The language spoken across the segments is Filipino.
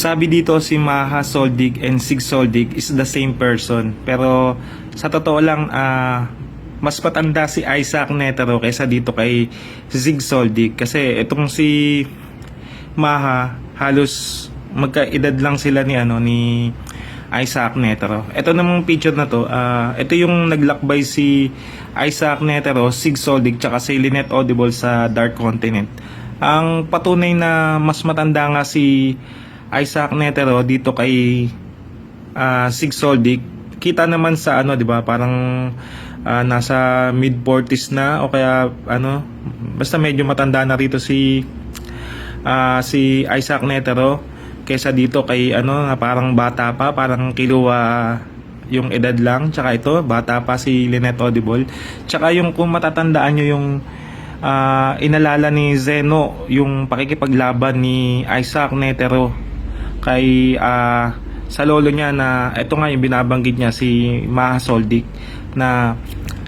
Sabi dito si Maha Soldig and Sig Soldig is the same person. Pero sa totoo lang, ah, mas patanda si Isaac Netero kaysa dito kay Sig Soldig. Kasi itong si Maha, halos magkaedad lang sila ni ano ni Isaac Netero. Ito namang picture na to, ah, ito yung naglakbay si Isaac Netero, Sig Soldig, tsaka si Lynette Audible sa Dark Continent. Ang patunay na mas matanda nga si Isaac Netero dito kay ah, Sig Soldig, kita naman sa ano, 'di ba? Parang ah, nasa mid 40s na o kaya ano, basta medyo matanda na rito si ah, si Isaac Netero kaysa dito kay ano na parang bata pa, parang kiluwa yung edad lang, tsaka ito, bata pa si Lynette Audible. Tsaka yung kung matatandaan nyo yung ah, inalala ni Zeno, yung pakikipaglaban ni Isaac Netero kay ah, sa lolo niya na ito nga yung binabanggit niya si Maha Soldik na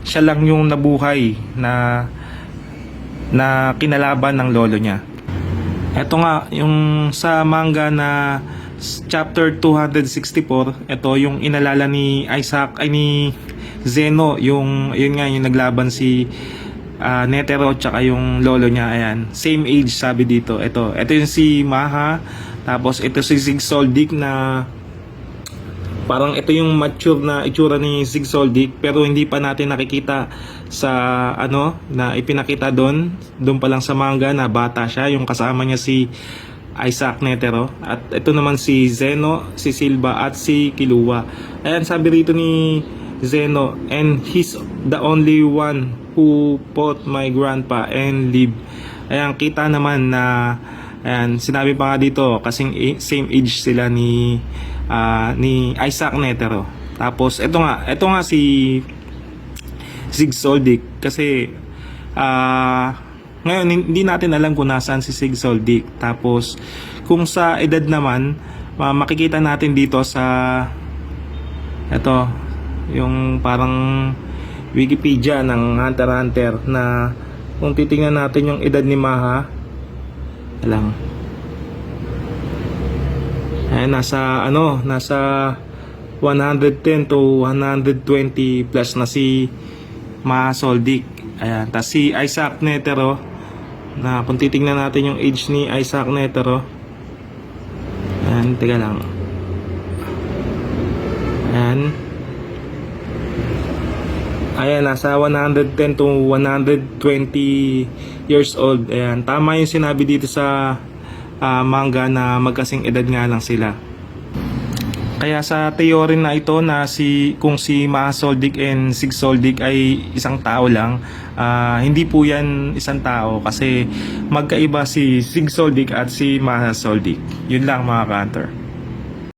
siya lang yung nabuhay na na kinalaban ng lolo niya. Ito nga, yung sa manga na chapter 264, ito yung inalala ni Isaac, ay ni Zeno, yung, yun nga, yung naglaban si ah, Netero tsaka yung lolo niya, ayan. Same age sabi dito. Ito, ito yung si Maha, tapos ito si Sig Soldik na parang ito yung mature na itsura ni Sig Soldik pero hindi pa natin nakikita sa ano na ipinakita doon. Doon pa lang sa manga na bata siya yung kasama niya si Isaac Netero. At ito naman si Zeno, si Silva at si Kilua. Ayan sabi rito ni Zeno and he's the only one who fought my grandpa and live ayan kita naman na ayan sinabi pa nga dito kasing same age sila ni ah, ni Isaac Netero. Tapos ito nga ito nga si Sig Soldik kasi ah ngayon hindi natin alam kung nasaan si Sig Soldik tapos kung sa edad naman ah, makikita natin dito sa ito yung parang Wikipedia ng Hunter Hunter na kung titingnan natin yung edad ni Maha lang eh, nasa ano, nasa 110 to 120 plus na si Ma Soldik. Ayan, tas si Isaac Netero na kung titingnan natin yung age ni Isaac Netero. Ayan, teka lang. Ayan. Ayan, nasa 110 to 120 years old. Ayan, tama yung sinabi dito sa ah, manga na magkasing edad nga lang sila. Kaya sa theory na ito na si kung si Soldik and Sig ay isang tao lang, ah, hindi po yan isang tao kasi magkaiba si Sig at si Soldik. Yun lang mga kantor.